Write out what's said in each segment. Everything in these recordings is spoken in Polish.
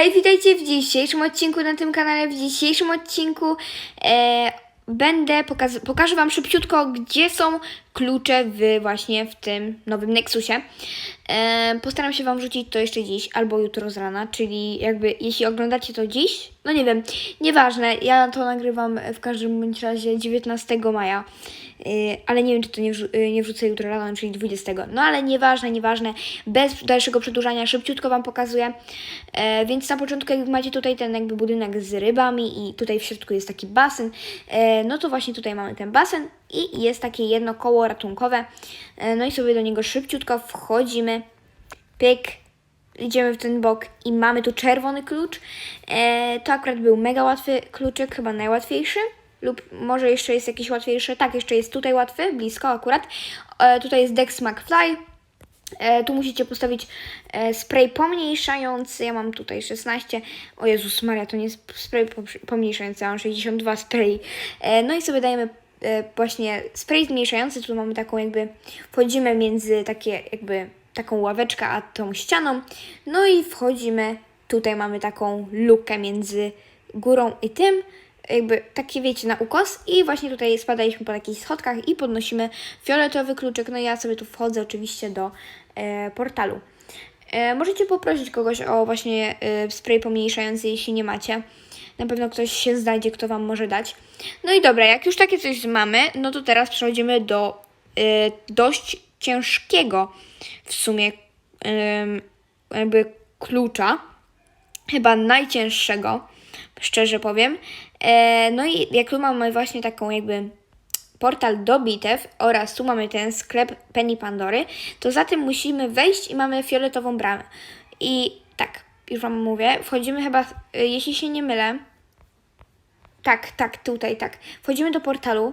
Hej, witajcie w dzisiejszym odcinku na tym kanale. W dzisiejszym odcinku e, będę pokaz- pokażę Wam szybciutko, gdzie są klucze w właśnie w tym nowym Nexusie. E, postaram się Wam wrzucić to jeszcze dziś albo jutro z rana, czyli jakby jeśli oglądacie to dziś, no nie wiem, nieważne, ja to nagrywam w każdym bądź razie 19 maja. Yy, ale nie wiem, czy to nie, wrzu- yy, nie wrzucę jutro rano, czyli 20. No ale nieważne, nieważne. Bez dalszego przedłużania, szybciutko Wam pokazuję. E, więc na początku, jak macie tutaj ten jakby budynek z rybami i tutaj w środku jest taki basen, e, no to właśnie tutaj mamy ten basen i jest takie jedno koło ratunkowe. E, no i sobie do niego szybciutko wchodzimy. Pyk, idziemy w ten bok i mamy tu czerwony klucz. E, to akurat był mega łatwy kluczyk, chyba najłatwiejszy. Lub może jeszcze jest jakiś łatwiejszy. Tak, jeszcze jest tutaj łatwy, blisko akurat. E, tutaj jest Dex McFly. Tu musicie postawić spray pomniejszający. Ja mam tutaj 16. O Jezus Maria, to nie jest spray pom- pomniejszający, ja mam 62 spray. No i sobie dajemy właśnie spray zmniejszający. Tu mamy taką jakby, wchodzimy między takie jakby taką ławeczkę a tą ścianą. No i wchodzimy, tutaj mamy taką lukę między górą i tym. Jakby takie wiecie na ukos i właśnie tutaj spadaliśmy po takich schodkach i podnosimy fioletowy kluczyk. No ja sobie tu wchodzę oczywiście do e, portalu. E, możecie poprosić kogoś o właśnie e, spray pomniejszający, jeśli nie macie. Na pewno ktoś się znajdzie, kto Wam może dać. No i dobra, jak już takie coś mamy, no to teraz przechodzimy do e, dość ciężkiego w sumie jakby klucza. Chyba najcięższego, szczerze powiem. E, no i jak tu mamy właśnie taką jakby portal do bitew oraz tu mamy ten sklep Penny Pandory, to za tym musimy wejść i mamy fioletową bramę. I tak, już Wam mówię, wchodzimy chyba, y, jeśli się nie mylę, tak, tak, tutaj, tak. Wchodzimy do portalu,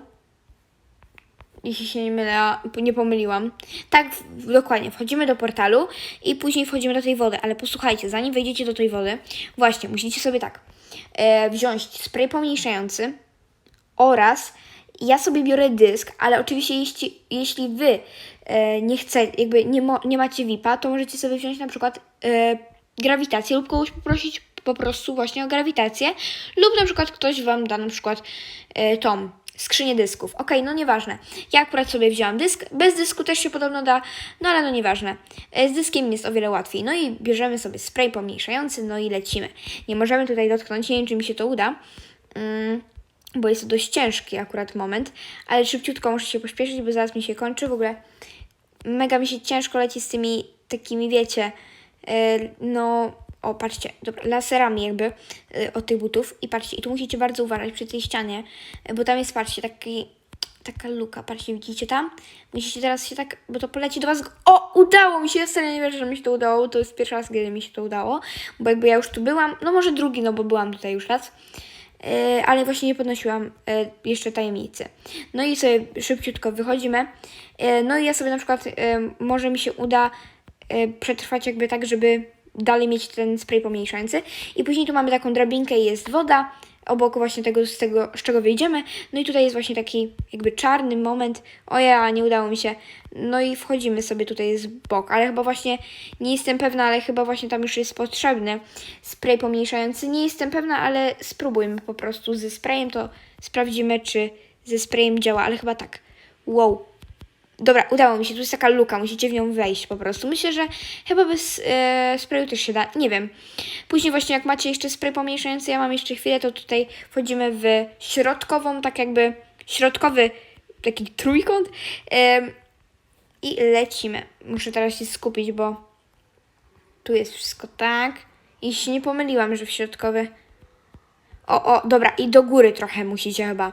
jeśli się nie mylę, nie pomyliłam. Tak, dokładnie, wchodzimy do portalu i później wchodzimy do tej wody, ale posłuchajcie, zanim wejdziecie do tej wody, właśnie, musicie sobie tak, e, wziąć spray pomniejszający, oraz ja sobie biorę dysk, ale oczywiście jeśli, jeśli wy e, nie chcecie, jakby nie, mo, nie macie VIP-a, to możecie sobie wziąć na przykład e, grawitację lub kogoś poprosić po prostu właśnie o grawitację lub na przykład ktoś wam da na przykład e, tą skrzynię dysków. Okej, no nieważne. Ja akurat sobie wzięłam dysk, bez dysku też się podobno da, no ale no nieważne. E, Z dyskiem jest o wiele łatwiej. No i bierzemy sobie spray pomniejszający, no i lecimy. Nie możemy tutaj dotknąć, nie wiem czy mi się to uda. Mm, bo jest to dość ciężki akurat moment, ale szybciutko muszę się pośpieszyć, bo zaraz mi się kończy. W ogóle mega mi się ciężko leci z tymi takimi, wiecie, no, o patrzcie, dobra, laserami jakby e, od tych butów i patrzcie, i tu musicie bardzo uważać przy tej ścianie, e, bo tam jest, patrzcie, taki, taka luka, patrzcie, widzicie tam? Musicie teraz się tak, bo to poleci do was, o, udało mi się, serio nie wierzę, że mi się to udało, to jest pierwszy raz, kiedy mi się to udało, bo jakby ja już tu byłam, no może drugi, no bo byłam tutaj już raz, E, ale właśnie nie podnosiłam e, jeszcze tajemnicy. No i sobie szybciutko wychodzimy. E, No i ja sobie na przykład, e, może mi się uda e, przetrwać jakby tak, żeby dalej mieć ten spray pomniejszający. I później tu mamy taką drabinkę i jest woda obok właśnie tego, z tego, z czego wyjdziemy. No i tutaj jest właśnie taki jakby czarny moment. O ja, nie udało mi się. No i wchodzimy sobie tutaj z bok, ale chyba właśnie nie jestem pewna, ale chyba właśnie tam już jest potrzebny spray pomniejszający. Nie jestem pewna, ale spróbujmy po prostu ze sprayem, to sprawdzimy, czy ze sprayem działa, ale chyba tak. Wow. Dobra, udało mi się. Tu jest taka luka, musicie w nią wejść po prostu. Myślę, że chyba bez e, sprayu też się da. Nie wiem. Później właśnie jak macie jeszcze spray pomniejszający, ja mam jeszcze chwilę, to tutaj wchodzimy w środkową, tak jakby środkowy taki trójkąt em, i lecimy. Muszę teraz się skupić, bo tu jest wszystko tak. I się nie pomyliłam, że w środkowy. O, o, dobra, i do góry trochę musicie chyba.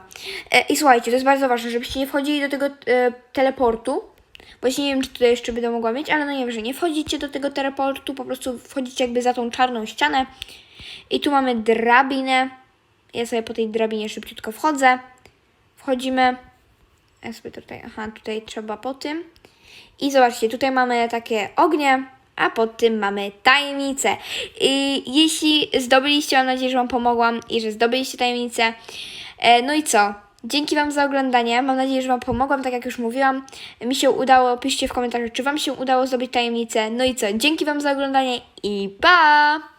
E, I słuchajcie, to jest bardzo ważne, żebyście nie wchodzili do tego e, teleportu. Właśnie nie wiem, czy tutaj jeszcze będę mogła mieć, ale no nie wiem, że nie wchodzicie do tego teleportu, po prostu wchodzicie jakby za tą czarną ścianę. I tu mamy drabinę. Ja sobie po tej drabinie szybciutko wchodzę. Wchodzimy. Ja sobie tutaj, aha, tutaj trzeba po tym. I zobaczcie, tutaj mamy takie ognie, a pod tym mamy tajemnicę. I jeśli zdobyliście, mam nadzieję, że Wam pomogłam i że zdobyliście tajemnicę. E, no i co? Dzięki Wam za oglądanie. Mam nadzieję, że Wam pomogłam, tak jak już mówiłam. Mi się udało, piszcie w komentarzach, czy Wam się udało zdobyć tajemnicę. No i co? Dzięki Wam za oglądanie i pa!